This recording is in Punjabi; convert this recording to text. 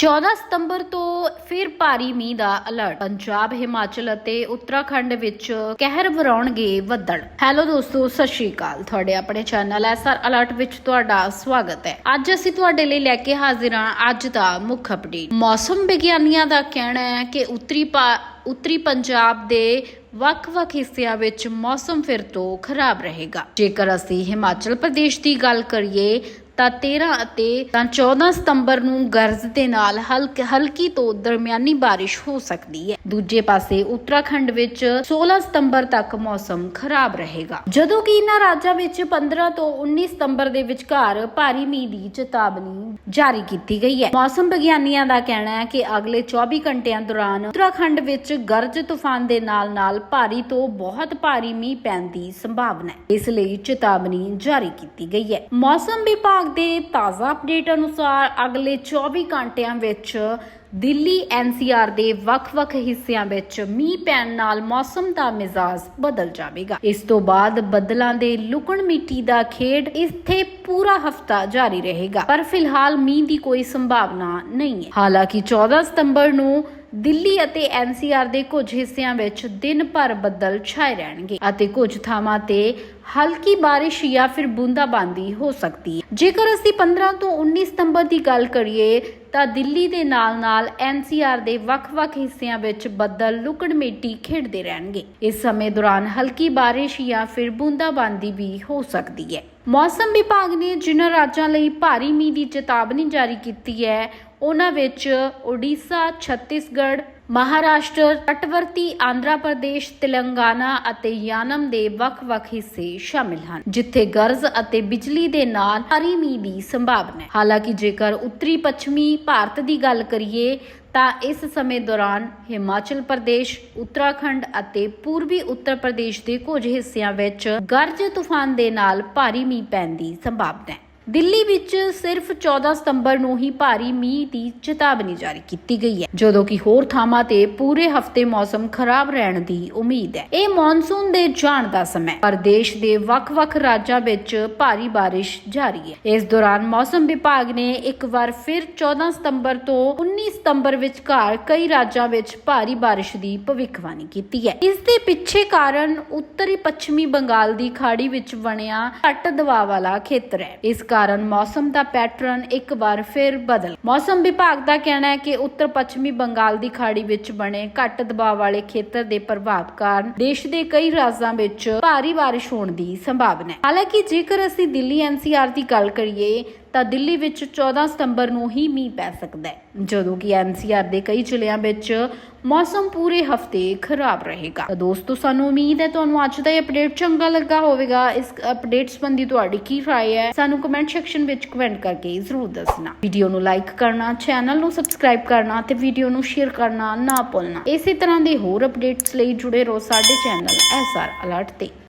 14 ਸਤੰਬਰ ਤੋਂ ਫਿਰ ਭਾਰੀ ਮੀਂਹ ਦਾ ਅਲਰਟ ਪੰਜਾਬ, ਹਿਮਾਚਲ ਅਤੇ ਉੱਤਰਾਖੰਡ ਵਿੱਚ ਕਹਿਰ ਵਰਾਉਣਗੇ ਵੱਦੜ ਹੈਲੋ ਦੋਸਤੋ, ਸਤਿ ਸ਼੍ਰੀ ਅਕਾਲ। ਤੁਹਾਡੇ ਆਪਣੇ ਚੈਨਲ ਐਸਆਰ ਅਲਰਟ ਵਿੱਚ ਤੁਹਾਡਾ ਸਵਾਗਤ ਹੈ। ਅੱਜ ਅਸੀਂ ਤੁਹਾਡੇ ਲਈ ਲੈ ਕੇ ਹਾਜ਼ਰ ਹਾਂ ਅੱਜ ਦਾ ਮੁੱਖ ਅਪਡੇਟ ਮੌਸਮ ਵਿਗਿਆਨੀਆਂ ਦਾ ਕਹਿਣਾ ਹੈ ਕਿ ਉੱਤਰੀ ਪਾ- ਉੱਤਰੀ ਪੰਜਾਬ ਦੇ ਵੱਖ-ਵੱਖ ਹਿੱਸਿਆਂ ਵਿੱਚ ਮੌਸਮ ਫਿਰ ਤੋਂ ਖਰਾਬ ਰਹੇਗਾ। ਜੇਕਰ ਅਸੀਂ ਹਿਮਾਚਲ ਪ੍ਰਦੇਸ਼ ਦੀ ਗੱਲ ਕਰੀਏ ਤਾਂ 13 ਅਤੇ ਤਾਂ 14 ਸਤੰਬਰ ਨੂੰ ਗਰਜ ਦੇ ਨਾਲ ਹਲਕ ਹਲਕੀ ਤੋਂ ਦਰਮਿਆਨੀ ਬਾਰਿਸ਼ ਹੋ ਸਕਦੀ ਹੈ। ਦੂਜੇ ਪਾਸੇ ਉੱਤਰਾਖੰਡ ਵਿੱਚ 16 ਸਤੰਬਰ ਤੱਕ ਮੌਸਮ ਖਰਾਬ ਰਹੇਗਾ। ਜਦੋਂ ਕਿ ਇਹਨਾਂ ਰਾਜਾਂ ਵਿੱਚ 15 ਤੋਂ 19 ਸਤੰਬਰ ਦੇ ਵਿਚਕਾਰ ਭਾਰੀ ਮੀਂਹ ਦੀ ਚੇਤਾਵਨੀ ਜਾਰੀ ਕੀਤੀ ਗਈ ਹੈ। ਮੌਸਮ ਵਿਗਿਆਨੀਆਂ ਦਾ ਕਹਿਣਾ ਹੈ ਕਿ ਅਗਲੇ 24 ਘੰਟਿਆਂ ਦੌਰਾਨ ਉੱਤਰਾਖੰਡ ਵਿੱਚ ਗਰਜ ਤੂਫਾਨ ਦੇ ਨਾਲ-ਨਾਲ ਭਾਰੀ ਤੋਂ ਬਹੁਤ ਭਾਰੀ ਮੀਂਹ ਪੈਣ ਦੀ ਸੰਭਾਵਨਾ ਹੈ। ਇਸ ਲਈ ਚੇਤਾਵਨੀ ਜਾਰੀ ਕੀਤੀ ਗਈ ਹੈ। ਮੌਸਮ ਵਿਭਾਗ ਦੇ ਤਾਜ਼ਾ ਅਪਡੇਟ ਅਨੁਸਾਰ ਅਗਲੇ 24 ਘੰਟਿਆਂ ਵਿੱਚ ਦਿੱਲੀ ਐਨਸੀਆਰ ਦੇ ਵੱਖ-ਵੱਖ ਹਿੱਸਿਆਂ ਵਿੱਚ ਮੀਂਹ ਪੈਣ ਨਾਲ ਮੌਸਮ ਦਾ ਮਿਜ਼ਾਜ ਬਦਲ ਜਾਵੇਗਾ। ਇਸ ਤੋਂ ਬਾਅਦ ਬੱਦਲਾਂ ਦੇ ਲੁਕਣ ਮਿੱਟੀ ਦਾ ਖੇਡ ਇੱਥੇ ਪੂਰਾ ਹਫਤਾ ਜਾਰੀ ਰਹੇਗਾ। ਪਰ ਫਿਲਹਾਲ ਮੀਂਹ ਦੀ ਕੋਈ ਸੰਭਾਵਨਾ ਨਹੀਂ ਹੈ। ਹਾਲਾਂਕਿ 14 ਸਤੰਬਰ ਨੂੰ ਦਿੱਲੀ ਅਤੇ ਐਨਸੀਆਰ ਦੇ ਕੁਝ ਹਿੱਸਿਆਂ ਵਿੱਚ ਦਿਨ ਭਰ ਬੱਦਲ ਛਾਏ ਰਹਿਣਗੇ ਅਤੇ ਕੁਝ ਥਾਵਾਂ ਤੇ ਹਲਕੀ ਬਾਰਿਸ਼ ਜਾਂ ਫਿਰ ਬੂੰਦਾਬਾਂਦੀ ਹੋ ਸਕਦੀ ਹੈ। ਜੇਕਰ ਅਸੀਂ 15 ਤੋਂ 19 ਸਤੰਬਰ ਦੀ ਗੱਲ ਕਰੀਏ, ਤਾਂ ਦਿੱਲੀ ਦੇ ਨਾਲ-ਨਾਲ ਐਨਸੀਆਰ ਦੇ ਵੱਖ-ਵੱਖ ਹਿੱਸਿਆਂ ਵਿੱਚ ਬੱਦਲ ਲੁਕੜ ਮਿੱਟੀ ਖੇਡਦੇ ਰਹਿਣਗੇ। ਇਸ ਸਮੇਂ ਦੌਰਾਨ ਹਲਕੀ ਬਾਰਿਸ਼ ਜਾਂ ਫਿਰ ਬੂੰਦਾਬਾਂਦੀ ਵੀ ਹੋ ਸਕਦੀ ਹੈ। ਮੌਸਮ ਵਿਭਾਗ ਨੇ ਜਿਨ੍ਹਾਂ ਰਾਜਾਂ ਲਈ ਭਾਰੀ ਮੀਂਹ ਦੀ ਚੇਤਾਵਨੀ ਜਾਰੀ ਕੀਤੀ ਹੈ ਉਹਨਾਂ ਵਿੱਚ ਓਡੀਸ਼ਾ ਛੱਤੀਸਗੜ੍ਹ, ਮਹਾਰਾਸ਼ਟਰ, ਤਟਵਰਤੀ ਆਂਧਰਾ ਪ੍ਰਦੇਸ਼, ਤੇਲੰਗਾਨਾ ਅਤੇ ਯਾਨਮ ਦੇ ਵੱਖ-ਵੱਖ ਹਿੱਸੇ ਸ਼ਾਮਿਲ ਹਨ, ਜਿੱਥੇ ਗਰਜ ਅਤੇ ਬਿਜਲੀ ਦੇ ਨਾਲ ਭਾਰੀ ਮੀਂਹ ਦੀ ਸੰਭਾਵਨਾ ਹੈ। ਹਾਲਾਂਕਿ ਜੇਕਰ ਉੱਤਰੀ ਪੱਛਮੀ ਭਾਰਤ ਦੀ ਗੱਲ ਕਰੀਏ, ਤਾਂ ਇਸ ਸਮੇਂ ਦੌਰਾਨ ਹਿਮਾਚਲ ਪ੍ਰਦੇਸ਼, ਉੱਤਰਾਖੰਡ ਅਤੇ ਪੂਰਬੀ ਉੱਤਰ ਪ੍ਰਦੇਸ਼ ਦੇ ਕੁਝ ਹਿੱਸਿਆਂ ਵਿੱਚ ਗਰਜ ਤੂਫਾਨ ਦੇ ਨਾਲ ਭਾਰੀ ਮੀਂਹ ਪੈਣ ਦੀ ਸੰਭਾਵਨਾ ਹੈ। ਦਿੱਲੀ ਵਿੱਚ ਸਿਰਫ 14 ਸਤੰਬਰ ਨੂੰ ਹੀ ਭਾਰੀ ਮੀਂਹ ਦੀ ਚੇਤਾਵਨੀ ਜਾਰੀ ਕੀਤੀ ਗਈ ਹੈ, ਜਦੋਂ ਕਿ ਹੋਰ ਥਾਵਾਂ ਤੇ ਪੂਰੇ ਹਫ਼ਤੇ ਮੌਸਮ ਖਰਾਬ ਰਹਿਣ ਦੀ ਉਮੀਦ ਹੈ। ਇਹ ਮੌਨਸੂਨ ਦੇ ਜਾਣ ਦਾ ਸਮਾਂ ਪਰ ਦੇਸ਼ ਦੇ ਵੱਖ-ਵੱਖ ਰਾਜਾਂ ਵਿੱਚ ਭਾਰੀ ਬਾਰਿਸ਼ ਜਾਰੀ ਹੈ। ਇਸ ਦੌਰਾਨ ਮੌਸਮ ਵਿਭਾਗ ਨੇ ਇੱਕ ਵਾਰ ਫਿਰ 14 ਸਤੰਬਰ ਤੋਂ 19 ਸਤੰਬਰ ਵਿਚਕਾਰ ਕਈ ਰਾਜਾਂ ਵਿੱਚ ਭਾਰੀ ਬਾਰਿਸ਼ ਦੀ ਭਵਿੱਖਬਾਣੀ ਕੀਤੀ ਹੈ। ਇਸ ਦੇ ਪਿੱਛੇ ਕਾਰਨ ਉੱਤਰੀ ਪੱਛਮੀ ਬੰਗਾਲ ਦੀ ਖਾੜੀ ਵਿੱਚ ਬਣਿਆ ਘੱਟ ਦਬਾਅ ਵਾਲਾ ਖੇਤਰ ਹੈ। ਇਸ ਕਾਰਨ ਮੌਸਮ ਦਾ ਪੈਟਰਨ ਇੱਕ ਵਾਰ ਫਿਰ ਬਦਲ ਮੌਸਮ ਵਿਭਾਗ ਦਾ ਕਹਿਣਾ ਹੈ ਕਿ ਉੱਤਰ ਪੱਛਮੀ ਬੰਗਾਲ ਦੀ ਖਾੜੀ ਵਿੱਚ ਬਣੇ ਘੱਟ ਦਬਾਅ ਵਾਲੇ ਖੇਤਰ ਦੇ ਪ੍ਰਭਾਵ ਕਾਰਨ ਦੇਸ਼ ਦੇ ਕਈ ਰਾਜਾਂ ਵਿੱਚ ਭਾਰੀ ਬਾਰਿਸ਼ ਹੋਣ ਦੀ ਸੰਭਾਵਨਾ ਹੈ। ਹਾਲਾਂਕਿ ਜੇਕਰ ਅਸੀਂ ਦਿੱਲੀ ਐਨਸੀਆਰ ਦੀ ਗੱਲ ਕਰੀਏ ਤਾਂ ਦਿੱਲੀ ਵਿੱਚ 14 ਸਤੰਬਰ ਨੂੰ ਹੀ ਮੀਂਹ ਪੈ ਸਕਦਾ ਹੈ। ਜਦੋਂ ਕਿ ਐਨਸੀਆਰ ਦੇ ਕਈ ਜ਼ਿਲ੍ਹਿਆਂ ਵਿੱਚ ਮੌਸਮ ਪੂਰੇ ਹਫ਼ਤੇ ਖਰਾਬ ਰਹੇਗਾ। ਤਾਂ ਦੋਸਤੋ, ਸਾਨੂੰ ਉਮੀਦ ਹੈ ਤੁਹਾਨੂੰ ਅੱਜ ਦਾ ਇਹ ਅਪਡੇਟ ਚੰਗਾ ਲੱਗਾ ਹੋਵੇਗਾ। ਇਸ ਅਪਡੇਟ ਸੰਬੰਧੀ ਤੁਹਾਡੀ ਕੀ ਰਾਏ ਹੈ, ਸਾਨੂੰ ਕਮੈਂਟ ਸੈਕਸ਼ਨ ਵਿੱਚ ਕਮੈਂਟ ਕਰਕੇ ਜ਼ਰੂਰ ਦੱਸਣਾ। ਵੀਡੀਓ ਨੂੰ ਲਾਈਕ ਕਰਨਾ ਚੈਨਲ ਨੂੰ ਸਬਸਕ੍ਰਾਈਬ ਕਰਨਾ ਤੇ ਵੀਡੀਓ ਨੂੰ ਸ਼ੇਅਰ ਕਰਨਾ ਨਾ ਭੁੱਲਣਾ। ਇਸੇ ਤਰ੍ਹਾਂ ਦੇ ਹੋਰ ਅਪਡੇਟਸ ਲਈ ਜੁੜੇ ਰਹੋ ਸਾਡੇ ਚੈਨਲ ਐਸਆਰ ਅਲਰਟ ਤੇ।